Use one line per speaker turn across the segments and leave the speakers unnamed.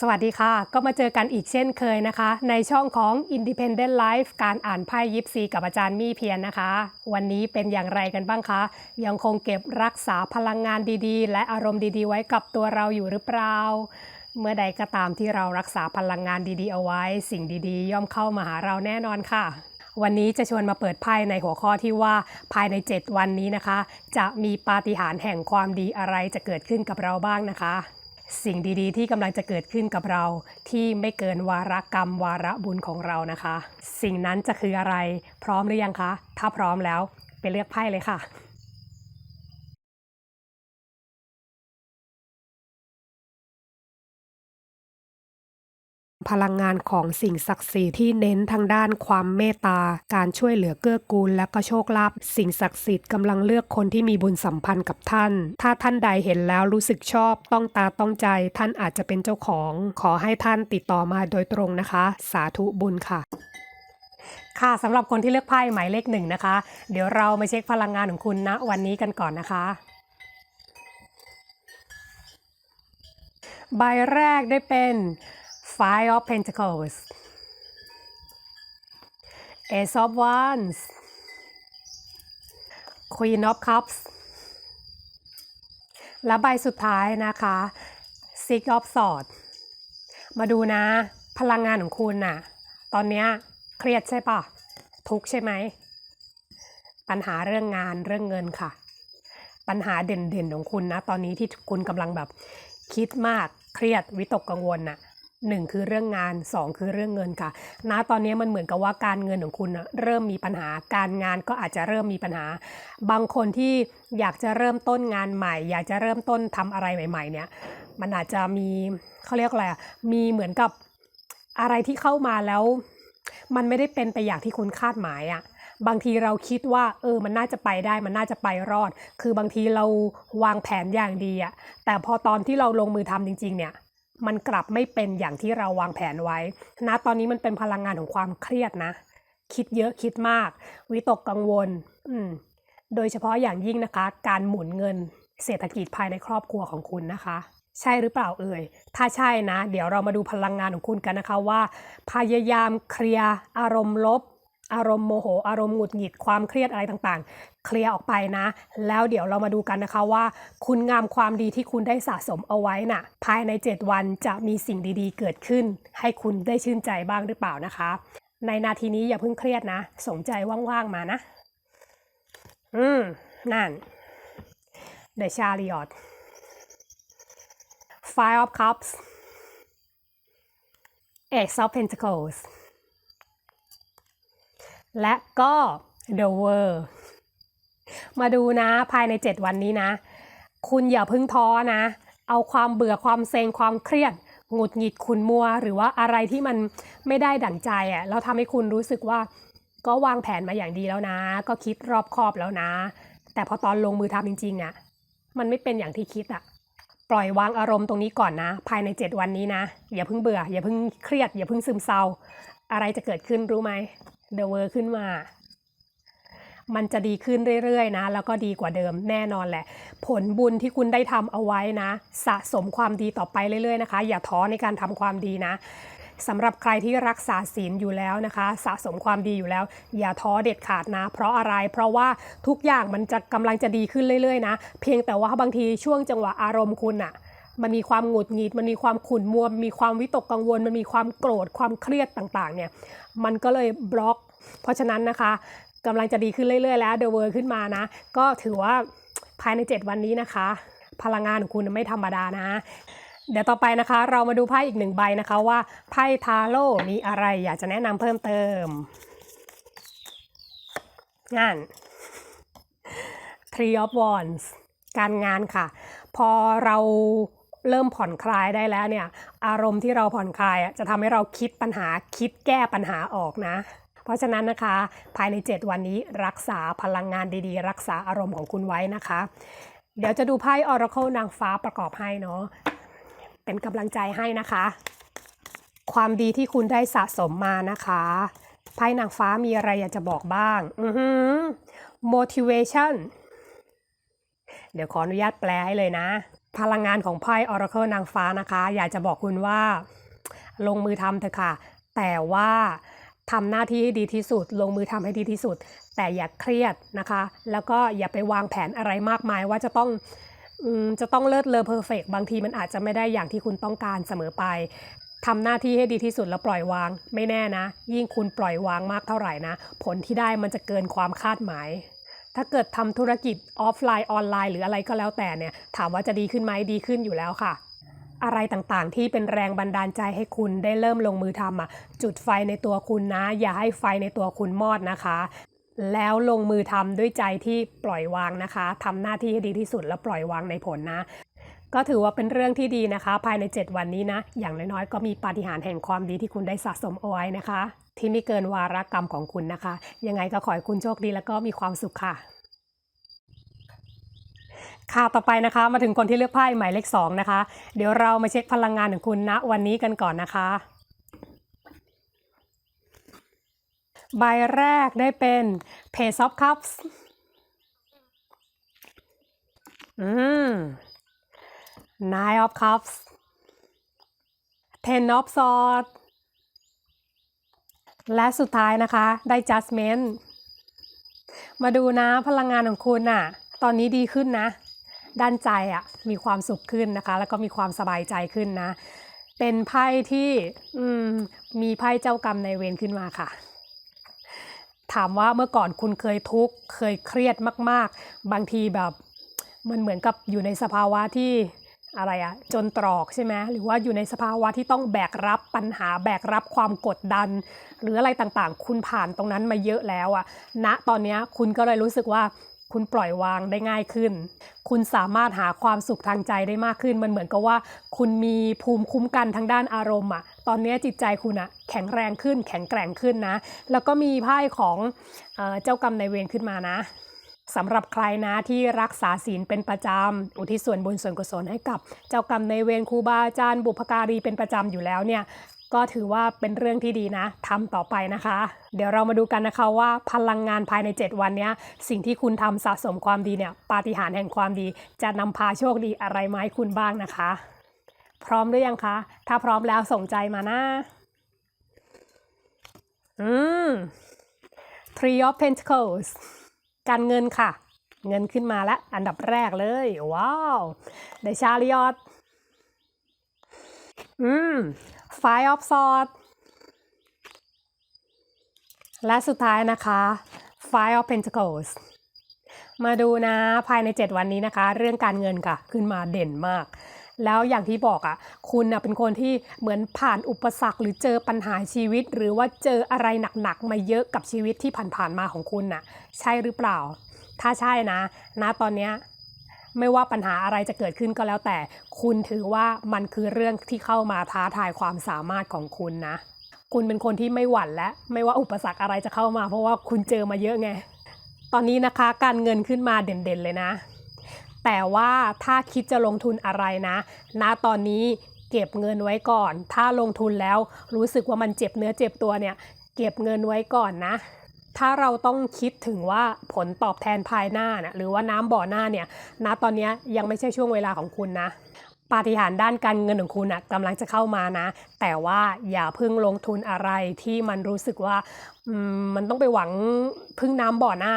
สวัสดีค่ะ ก็มาเจอกันอีกเช่นเคยนะคะ ในช่องของ Independent Life การอ่านไพ่ยิปซีกับอาจารย์มี่เพียรนะคะ วันนี้เป็นอย่างไรกันบ้างคะ ยังคงเก็บรักษาพลังงานดีๆ และอารมณ์ดีๆ ไว้กับตัวเราอยู่หรือเปล่าเมื่อใดก็ตามที่เรารักษาพลังงานดีๆ เอาไว้ สิ่งดีๆ ย่อมเข้ามาหาเราแน่นอนค่ะวันนี้จะชวนมาเปิดไพ่ในหัวข้อที่ว่าภายใน 7 วันนี้นะคะ จะมีปาฏิหาริย์แห่งความดีอะไรจะเกิดขึ้นกับเราบ้างนะคะ สิ่งดีๆ ที่กำลังจะเกิดขึ้นกับเรา ที่ไม่เกินวาระกรรม วาระบุญของเรานะคะ สิ่งนั้นจะคืออะไรพร้อมหรือยังคะ ถ้าพร้อมแล้วไปเลือกไพ่เลยค่ะ พลังงานของสิ่งศักดิ์สิทธิ์ที่เน้นทางด้านความเมตตา การช่วยเหลือเกื้อกูล และก็โชคลาภสิ่งศักดิ์สิทธิ์กำลังเลือกคนที่มีบุญสัมพันธ์กับท่าน ถ้าท่านใดเห็นแล้วรู้สึกชอบต้องตาต้องใจ ท่านอาจจะเป็นเจ้าของ ขอให้ท่านติดต่อมาโดยตรงนะคะ สาธุบุญค่ะค่ะสำหรับคนที่เลือกไพ่หมายเลขหนึ่งนะคะ เดี๋ยวเรามาเช็คพลังงานของคุณณวันนี้กันก่อนนะคะ ใบแรกได้เป็น Five of Pentacles Ace of Wands Queen of Cups และใบสุดท้ายนะคะ Six of Swords มาดูนะ พลังงานของคุณน่ะ ตอนนี้เครียดใช่ปะทุกใช่ไหม ปัญหาเรื่องงานเรื่องเงินค่ะ ปัญหาเด่นๆของคุณนะ ตอนนี้ที่คุณกำลังแบบคิดมากเครียดวิตกกังวลน่ะ หนึ่งคือเรื่องงานสองคือเรื่องเงินค่ะณตอนนี้มันเหมือนกับว่าการเงินของคุณเริ่มมีปัญหา การงานก็อาจจะเริ่มมีปัญหา บางคนที่อยากจะเริ่มต้นงานใหม่ อยากจะเริ่มต้นทำอะไรใหม่ ๆ เนี่ย มันอาจจะมีเขาเรียกอะไรมีเหมือนกับอะไรที่เข้ามาแล้ว มันไม่ได้เป็นไปอย่างที่คุณคาดหมายอะ่ะบางทีเราคิดว่าเออมันน่าจะไปได้มันน่าจะไปรอด คือบางทีเราวางแผนอย่างดีอะ่ะแต่พอตอนที่เราลงมือทำจริง ๆ เนี่ย มันกลับไม่เป็นอย่างที่เราวางแผนไว้นะตอนนี้มันเป็นพลังงานของความเครียดนะ คิดเยอะคิดมาก วิตกกังวล อืมโดยเฉพาะอย่างยิ่งนะคะ การหมุนเงินเศรษฐกิจภายในครอบครัวของคุณนะคะ ใช่หรือเปล่าเอ่ย ถ้าใช่นะ เดี๋ยวเรามาดูพลังงานของคุณกันนะคะว่า พยายามเคลียร์อารมณ์ลบ อารมณ์โมโห อารมณ์หงุดหงิดความเครียดอะไรต่างๆ เคลียร์ออกไปนะ แล้วเดี๋ยวเรามาดูกันนะคะว่า คุณงามความดีที่คุณได้สะสมเอาไว้น่ะ ภายใน 7 วันจะมีสิ่งดีๆ เกิดขึ้น ให้คุณได้ชื่นใจบ้างหรือเปล่านะคะ ในนาทีนี้อย่าเพิ่งเครียดนะสนใจว่างๆมานะ อืม นั่น The Chariot Five of Cups Ace of Pentacles และก็ The World มาดูนะภายใน 7 วันนี้นะ คุณอย่าเพึ่งท้อนะ เอาความเบื่อความเซ็งความเครียดหงุดหงิดขุนมัว หรือว่าอะไรที่มันไม่ได้ดั่งใจอะ่ะแล้วทำให้คุณรู้สึกว่า ก็วางแผนมาอย่างดีแล้วนะ ก็คิดรอบคอบแล้วนะ แต่พอตอนลงมือทำจริงๆอะ่ะ มันไม่เป็นอย่างที่คิดอะ่ะปล่อยวางอารมณ์ตรงนี้ก่อนนะ ภายใน 7 วันนี้นะ อย่าเพิ่งเบื่อ อย่าเพิ่งเครียด อย่าเพิ่งซึมเศร้า อะไรจะเกิดขึ้นรู้ไหมเดอะเวอร์ขึ้นมา มันจะดีขึ้นเรื่อยๆนะ แล้วก็ดีกว่าเดิมแน่นอนแหละ ผลบุญที่คุณได้ทำเอาไว้นะ สะสมความดีต่อไปเรื่อยๆนะคะ อย่าท้อในการทำความดีนะสำหรับใครที่รักษาศีลอยู่แล้วนะคะ สะสมความดีอยู่แล้ว อย่าท้อเด็ดขาดนะ เพราะอะไรเพราะว่าทุกอย่างมันจะกำลังจะดีขึ้นเรื่อยๆนะ เพียงแต่ว่าบางทีช่วงจังหวะอารมณ์คุณอะ มันมีความหงุดหงิด มันมีความขุ่นมัว มีความวิตกกังวล มันมีความโกรธ ความเครียดต่างๆ เนี่ย มันก็เลยบล็อก เพราะฉะนั้นนะคะกำลังจะดีขึ้นเรื่อย ๆ แล้วเดอะเวอร์ขึ้นมานะ ก็ถือว่าภายใน 7 วันนี้นะคะ พลังงานของคุณไม่ธรรมดานะ เดี๋ยวต่อไปนะคะ เรามาดูไพ่อีกหนึ่งใบนะคะว่าไพ่ทาโร่มีอะไรอยากจะแนะนำเพิ่มเติมงาน Three of Wands การงานค่ะ พอเรา เริ่มผ่อนคลายได้แล้วเนี่ย อารมณ์ที่เราผ่อนคลายจะทำให้เราคิดปัญหาคิดแก้ปัญหาออกนะ เพราะฉะนั้นนะคะ ภายใน 7 วันนี้รักษาพลังงานดีๆ รักษาอารมณ์ของคุณไว้นะคะ เดี๋ยวจะดูไพ่ Oracle นางฟ้าประกอบให้เนาะเป็นกำลังใจให้นะคะ ความดีที่คุณได้สะสมมานะคะไพ่นางฟ้ามีอะไรอยากจะบอกบ้าง อือหือ motivation เดี๋ยวขออนุญาตแปลให้เลยนะ พลังงานของไพ่ Oracle นางฟ้านะคะ อยากจะบอกคุณว่าลงมือทำเถอะค่ะ แต่ว่าทำหน้าที่ให้ดีที่สุด ลงมือทำให้ดีที่สุด แต่อย่าเครียดนะคะ แล้วก็อย่าไปวางแผนอะไรมากมายว่าจะต้องจะต้องเลิศเลอเพอร์เฟกบางทีมันอาจจะไม่ได้อย่างที่คุณต้องการเสมอไปทำหน้าที่ให้ดีที่สุดแล้วปล่อยวาง ไม่แน่นะ ยิ่งคุณปล่อยวางมากเท่าไหร่นะ ผลที่ได้มันจะเกินความคาดหมาย ถ้าเกิดทำธุรกิจออฟไลน์ออนไลน์หรืออะไรก็แล้วแต่เนี่ยถามว่าจะดีขึ้นไหมดีขึ้นอยู่แล้วค่ะ อะไรต่างๆที่เป็นแรงบันดาลใจให้คุณได้เริ่มลงมือทำอะจุดไฟในตัวคุณนะ อย่าให้ไฟในตัวคุณมอดนะคะ แล้วลงมือทำด้วยใจที่ปล่อยวางนะคะทำหน้าที่ให้ดีที่สุดแล้วปล่อยวางในผลนะก็ถือว่าเป็นเรื่องที่ดีนะคะ ภายใน 7 วันนี้นะ อย่างน้อยๆ ก็มีปาฏิหาริย์แห่งความดีที่คุณได้สะสมเอาไว้นะคะ ที่ไม่เกินวาระกรรมของคุณนะคะ ยังไงก็ขอให้คุณโชคดีแล้วก็มีความสุขค่ะ ค่ะต่อไปนะคะมาถึงคนที่เลือกไพ่หมายเลขสองนะคะ เดี๋ยวเรามาเช็คพลังงานของคุณณวันนี้กันก่อนนะคะ ใบแรกได้เป็น Page of Cups อืม Nine of Cups Ten of Swords และสุดท้ายนะคะ ได้ Judgment มาดูนะพลังงานของคุณน่ะ ตอนนี้ดีขึ้นนะ ด้านใจอะ่ะ มีความสุขขึ้นนะคะ แล้วก็มีความสบายใจขึ้นนะ เป็นไพ่ที่มมีไพ่เจ้ากรรมในเวรขึ้นมาค่ะ ถามว่าเมื่อก่อนคุณเคยทุกข์ เคยเครียดมาก ๆ บางทีแบบ มันเหมือนกับอยู่ในสภาวะที่ อะไรอะจนตรอกใช่ไหมหรือว่าอยู่ในสภาวะที่ต้องแบกรับปัญหาแบกรับความกดดัน หรืออะไรต่างๆ คุณผ่านตรงนั้นมาเยอะแล้วอะณตอนนี้คุณก็เลยรู้สึกว่าคุณปล่อยวางได้ง่ายขึ้น คุณสามารถหาความสุขทางใจได้มากขึ้น มันเหมือนกับว่า คุณมีภูมิคุ้มกันทางด้านอารมณ์อะตอนนี้จิตใจคุณอะแข็งแรงขึ้น แข็งแกร่งขึ้นนะ แล้วก็มีไพ่ของเอเจ้ากรรมนายเวรขึ้นมานะ สำหรับใครนะที่รักษาศีลเป็นประจำ อุทิศส่วนบุญส่วนกุศลให้กับเจ้ากรรมในเวรครูบาอาจารย์บุพการีเป็นประจำอยู่แล้วเนี่ยก็ถือว่าเป็นเรื่องที่ดีนะทำต่อไปนะคะ เดี๋ยวเรามาดูกันนะคะว่าพลังงานภายใน 7 วันนี้สิ่งที่คุณทำสะสมความดีเนี่ยปาฏิหาริย์แห่งความดี จะนำพาโชคดีอะไรมาให้คุณบ้างนะคะ พร้อมหรือยังคะ ถ้าพร้อมแล้วส่งใจมานะอืม Three of Pentacles การเงินค่ะ เงินขึ้นมาแล้วอันดับแรกเลย ว้าวไดชาลิออตอืม Five of Swords และสุดท้ายนะคะ Five of Pentacles มาดูนะภายใน 7 วันนี้นะคะ เรื่องการเงินค่ะ ขึ้นมาเด่นมาก แล้วอย่างที่บอกอะ่ะ คุณนะเป็นคนที่เหมือนผ่านอุปสรรคหรือเจอปัญหาชีวิต หรือว่าเจออะไรหนักๆมาเยอะกับชีวิตที่ผ่านๆมาของคุณน่ะ ใช่หรือเปล่า ถ้าใช่นะณตอนเนี้ยไม่ว่าปัญหาอะไรจะเกิดขึ้นก็แล้วแต่ คุณถือว่ามันคือเรื่องที่เข้ามาท้าทายความสามารถของคุณนะ คุณเป็นคนที่ไม่หวั่นและ ไม่ว่าอุปสรรคอะไรจะเข้ามา เพราะว่าคุณเจอมาเยอะไง ตอนนี้นะคะการเงินขึ้นมาเด่นๆเลยนะ แต่ว่าถ้าคิดจะลงทุนอะไรนะณตอนนี้เก็บเงินไว้ก่อน ถ้าลงทุนแล้วรู้สึกว่ามันเจ็บเนื้อเจ็บตัวเนี่ยเก็บเงินไว้ก่อนนะถ้าเราต้องคิดถึงว่าผลตอบแทนภายหน้านะหรือว่าน้ำบ่อหน้าเนี่ยณตอนนี้ยังไม่ใช่ช่วงเวลาของคุณนะ ปาฏิหาริย์ด้านการเงินของคุณนะกำลังจะเข้ามานะ แต่ว่าอย่าเพิ่งลงทุนอะไรที่มันรู้สึกว่ามมันต้องไปหวังพึ่งน้ำบ่อหน้า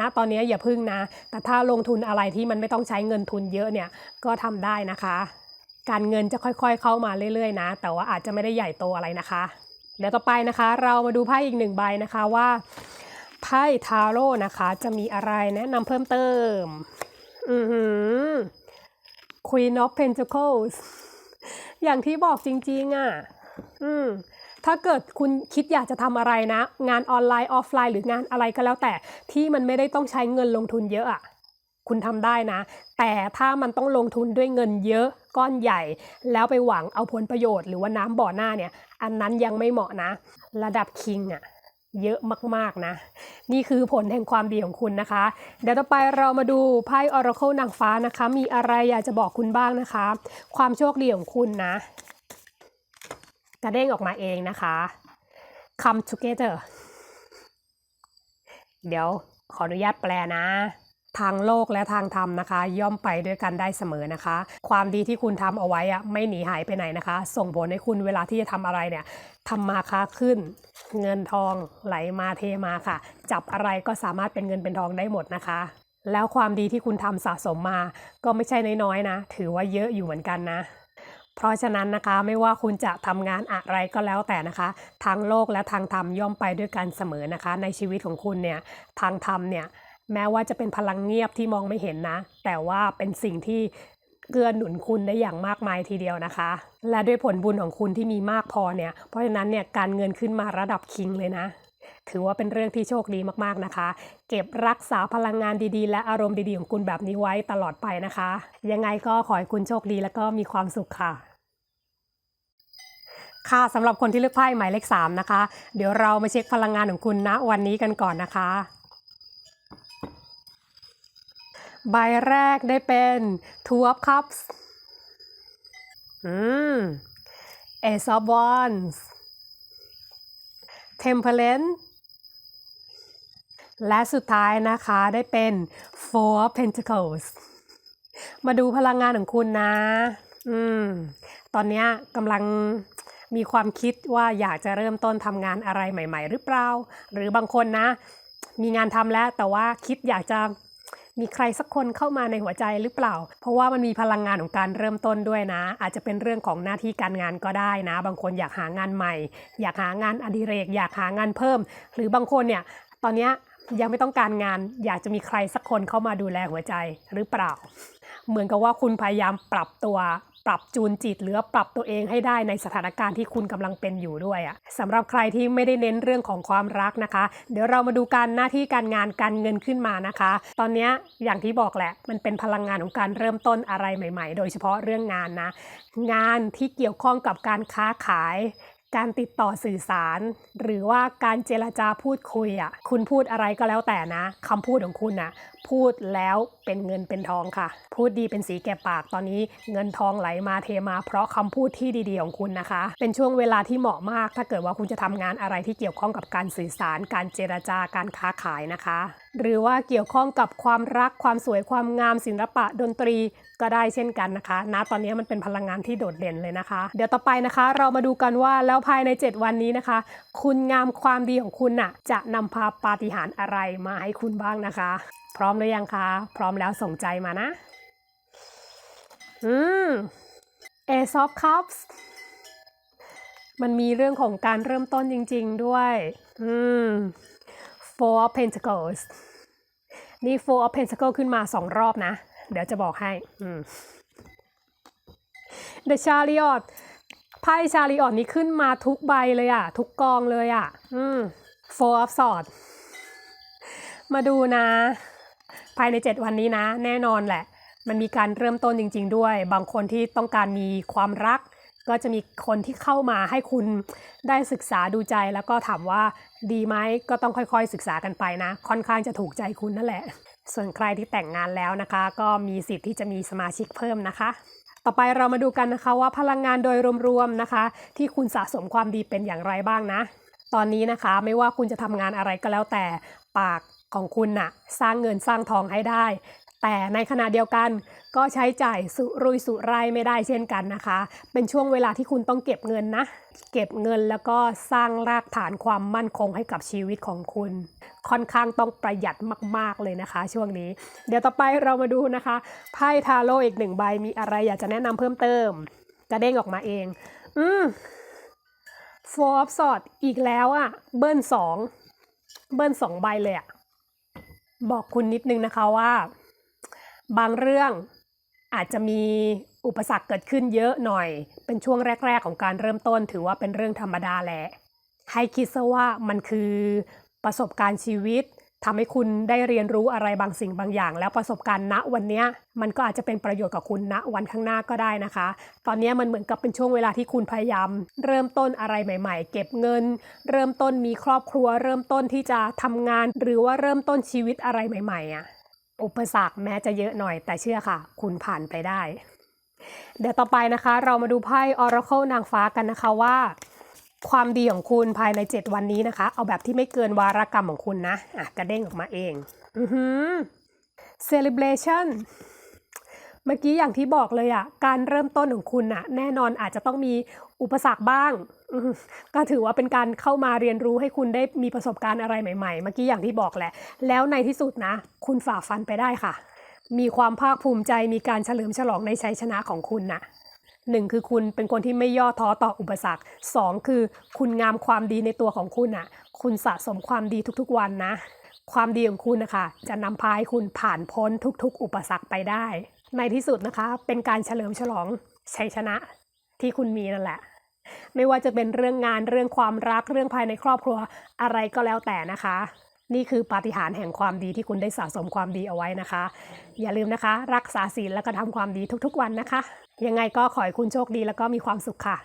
ณตอนนี้อย่าพึ่งนะ แต่ถ้าลงทุนอะไรที่มันไม่ต้องใช้เงินทุนเยอะเนี่ยก็ทำได้นะคะ การเงินจะค่อยๆเข้ามาเรื่อยๆนะ แต่ว่าอาจจะไม่ได้ใหญ่โตอะไรนะคะเดี๋ยวต่อไปนะคะ เรามาดูไพ่อีกหนึ่งใบนะคะว่าไพ่ทาโร่นะคะ จะมีอะไรแนะนำเพิ่มเติมอือหือ Queen of Pentacles อย่างที่บอกจริงๆอะ อืม ถ้าเกิดคุณคิดอยากจะทำอะไรนะ งานออนไลน์ออฟไลน์หรืองานอะไรก็แล้วแต่ที่มันไม่ได้ต้องใช้เงินลงทุนเยอะอะคุณทำได้นะ แต่ถ้ามันต้องลงทุนด้วยเงินเยอะก้อนใหญ่ แล้วไปหวังเอาผลประโยชน์หรือว่าน้ำบ่อหน้าเนี่ย อันนั้นยังไม่เหมาะนะ ระดับคิงอะเยอะมากๆนะ นี่คือผลแห่งความดีของคุณนะคะ เดี๋ยวต่อไปเรามาดูไพ่ Oracle นางฟ้านะคะ มีอะไรอยากจะบอกคุณบ้างนะคะ ความโชคดีของคุณนะ กระเด้งออกมาเองนะคะ come together เดี๋ยวขออนุญาตแปลนะทางโลกและทางธรรมนะคะ ย่อมไปด้วยกันได้เสมอนะคะ ความดีที่คุณทำเอาไว้อะไม่หนีหายไปไหนนะคะ ส่งผลให้คุณเวลาที่จะทำอะไรเนี่ยทำมาค้าขึ้น เงินทองไหลมาเทมาค่ะ จับอะไรก็สามารถเป็นเงินเป็นทองได้หมดนะคะ แล้วความดีที่คุณทำสะสมมา ก็ไม่ใช่น้อยๆนะ ถือว่าเยอะอยู่เหมือนกันนะ เพราะฉะนั้นนะคะไม่ว่าคุณจะทำงานอะไรก็แล้วแต่นะคะทางโลกและทางธรรมย่อมไปด้วยกันเสมอนะคะ ในชีวิตของคุณเนี่ยทางธรรมเนี่ยแม้ว่าจะเป็นพลังเงียบที่มองไม่เห็นนะ แต่ว่าเป็นสิ่งที่เกื้อหนุนคุณได้อย่างมากมายทีเดียวนะคะ และด้วยผลบุญของคุณที่มีมากพอเนี่ยเพราะฉะนั้นเนี่ยการเงินขึ้นมาระดับคิงเลยนะ ถือว่าเป็นเรื่องที่โชคดีมากๆนะคะ เก็บรักษาพลังงานดีๆ และอารมณ์ดีๆของคุณแบบนี้ไว้ตลอดไปนะคะ ยังไงก็ขอให้คุณโชคดีและก็มีความสุขค่ะค่ะสำหรับคนที่เลือกไพ่หมายเลข3นะคะ เดี๋ยวเรามาเช็คพลังงานของคุณณวันนี้กันก่อนนะคะ ใบแรกได้เป็น Two of Cups อืม Ace of Wands Temperance และสุดท้ายนะคะได้เป็น Four Pentacles มาดูพลังงานของคุณนะ อืม ตอนนี้กำลังมีความคิดว่าอยากจะเริ่มต้นทำงานอะไรใหม่ ๆ หรือเปล่า หรือบางคนนะ มีงานทำแล้วแต่ว่าคิดอยากจะ มีใครสักคนเข้ามาในหัวใจหรือเปล่า เพราะว่ามันมีพลังงานของการเริ่มต้นด้วยนะ อาจจะเป็นเรื่องของหน้าที่การงานก็ได้นะ บางคนอยากหางานใหม่ อยากหางานอดิเรก อยากหางานเพิ่ม หรือบางคนเนี่ยตอนนี้ยังไม่ต้องการงาน อยากจะมีใครสักคนเข้ามาดูแลหัวใจหรือเปล่า เหมือนกับว่าคุณพยายามปรับตัว ปรับจูนจิตหรือปรับตัวเองให้ได้ในสถานการณ์ที่คุณกำลังเป็นอยู่ด้วยอะสำหรับใครที่ไม่ได้เน้นเรื่องของความรักนะคะ เดี๋ยวเรามาดูการหน้าที่การงานการเงินขึ้นมานะคะ ตอนนี้อย่างที่บอกแหละ มันเป็นพลังงานของการเริ่มต้นอะไรใหม่ ๆ โดยเฉพาะเรื่องงานนะ งานที่เกี่ยวข้องกับการค้าขายการติดต่อสื่อสาร หรือว่าการเจรจาพูดคุยอะคุณพูดอะไรก็แล้วแต่นะคำพูดของคุณนะ พูดแล้วเป็นเงินเป็นทองค่ะ พูดดีเป็นสีแก่ปากตอนนี้เงินทองไหลมาเทมา เพราะคำพูดที่ดีๆของคุณนะคะ เป็นช่วงเวลาที่เหมาะมาก ถ้าเกิดว่าคุณจะทำงานอะไรที่เกี่ยวข้องกับการสื่อสาร การเจรจาการค้าขายนะคะ หรือว่าเกี่ยวข้องกับความรักความสวยความงามศิลปะดนตรีก็ได้เช่นกันนะคะณตอนนี้มันเป็นพลังงานที่โดดเด่นเลยนะคะ เดี๋ยวต่อไปนะคะ เรามาดูกันว่าแล้วภายใน 7 วันนี้นะคะ คุณงามความดีของคุณน่ะจะนำพาปาฏิหาริย์อะไรมาให้คุณบ้างนะคะ พร้อมหรือยังคะ พร้อมแล้วส่งใจมานะ อืม Ace of Cups มันมีเรื่องของการเริ่มต้นจริง ๆ ด้วย อืม Four of Pentacles นี่ Four of Pentacles ขึ้นมาสองรอบนะ เดี๋ยวจะบอกให้ อืม The Chariot ไพ่ Chariot นี้ขึ้นมาทุกใบเลยอะทุกกองเลยอะอืม Four of Swords มาดูนะ ภายใน 7 วันนี้นะ แน่นอนแหละ มันมีการเริ่มต้นจริง ๆ ด้วย บางคนที่ต้องการมีความรัก ก็จะมีคนที่เข้ามาให้คุณได้ศึกษาดูใจแล้วก็ถามว่าดีไหมก็ต้องค่อยๆศึกษากันไปนะ ค่อนข้างจะถูกใจคุณนั่นแหละ ส่วนใครที่แต่งงานแล้วนะคะ ก็มีสิทธิ์ที่จะมีสมาชิกเพิ่มนะคะต่อไปเรามาดูกันนะคะว่าพลังงานโดยรวมๆนะคะ ที่คุณสะสมความดีเป็นอย่างไรบ้างนะ ตอนนี้นะคะไม่ว่าคุณจะทำงานอะไรก็แล้วแต่ปาก ของคุณน่ะสร้างเงินสร้างทองให้ได้ แต่ในขณะเดียวกันก็ใช้จ่ายสุรุ่ยสุร่ายไม่ได้เช่นกันนะคะ เป็นช่วงเวลาที่คุณต้องเก็บเงินนะ เก็บเงินแล้วก็สร้างรากฐานความมั่นคงให้กับชีวิตของคุณ ค่อนข้างต้องประหยัดมาก ๆเลยนะคะ ช่วงนี้ เดี๋ยวต่อไปเรามาดูนะคะไพ่ทาโร่อีกหนึ่งใบมีอะไรอยากจะแนะนำเพิ่มเติมกระเด้งออกมาเอง อืม Four of Swords อีกแล้วอะ่ะเบิ้ลสองเบิ้ลสองใบเลยอะ่ะ บอกคุณนิดนึงนะคะว่า บางเรื่องอาจจะมีอุปสรรคเกิดขึ้นเยอะหน่อย เป็นช่วงแรก ๆ ของการเริ่มต้น ถือว่าเป็นเรื่องธรรมดาแหละให้คิดซะว่ามันคือประสบการณ์ชีวิต ทำให้คุณได้เรียนรู้อะไรบางสิ่งบางอย่าง แล้วประสบการณ์ณวันนี้มันก็อาจจะเป็นประโยชน์กับคุณณวันข้างหน้าก็ได้นะคะ ตอนนี้มันเหมือนกับเป็นช่วงเวลาที่คุณพยายาม เริ่มต้นอะไรใหม่ ๆ เก็บเงิน เริ่มต้นมีครอบครัว เริ่มต้นที่จะทำงาน หรือว่าเริ่มต้นชีวิตอะไรใหม่ๆอะอุปสรรคแม้จะเยอะหน่อยแต่เชื่อค่ะ คุณผ่านไปได้ เดี๋ยวต่อไปนะคะ เรามาดูไพ่ Oracle นางฟ้ากันนะคะว่า ความดีของคุณภายใน 7 วันนี้นะคะ เอาแบบที่ไม่เกินวารกรรมของคุณนะอะกระเด้งออกมาเองอือหือ celebration เมื่อกี้อย่างที่บอกเลยอะการเริ่มต้นของคุณอะแน่นอนอาจจะต้องมีอุปสรรคบ้าง ก็ถือว่าเป็นการเข้ามาเรียนรู้ให้คุณได้มีประสบการณ์อะไรใหม่ๆ เมื่อกี้อย่างที่บอกแหละ แล้วในที่สุดนะ คุณฝ่าฟันไปได้ค่ะ มีความภาคภูมิใจมีการเฉลิมฉลองในชัยชนะของคุณน่ะ หนึ่งคือคุณเป็นคนที่ไม่ย่อท้อต่ออุปสรรคสองคือคุณงามความดีในตัวของคุณน่ะ คุณสะสมความดีทุกๆวันนะ ความดีของคุณนะคะ จะนำพาให้คุณผ่านพ้นทุกๆ อุปสรรคไปได้ ในที่สุดนะคะ เป็นการเฉลิมฉลองชัยชนะที่คุณมีนั่นแหละ ไม่ว่าจะเป็นเรื่องงานเรื่องความรักเรื่องภายในครอบครัวอะไรก็แล้วแต่นะคะ นี่คือปาฏิหาริย์แห่งความดีที่คุณได้สะสมความดีเอาไว้นะคะ อย่าลืมนะคะ รักษาศีลแล้วก็ทำความดีทุกๆวันนะคะ ยังไงก็ขอให้คุณโชคดีแล้วก็มีความสุขค่ะ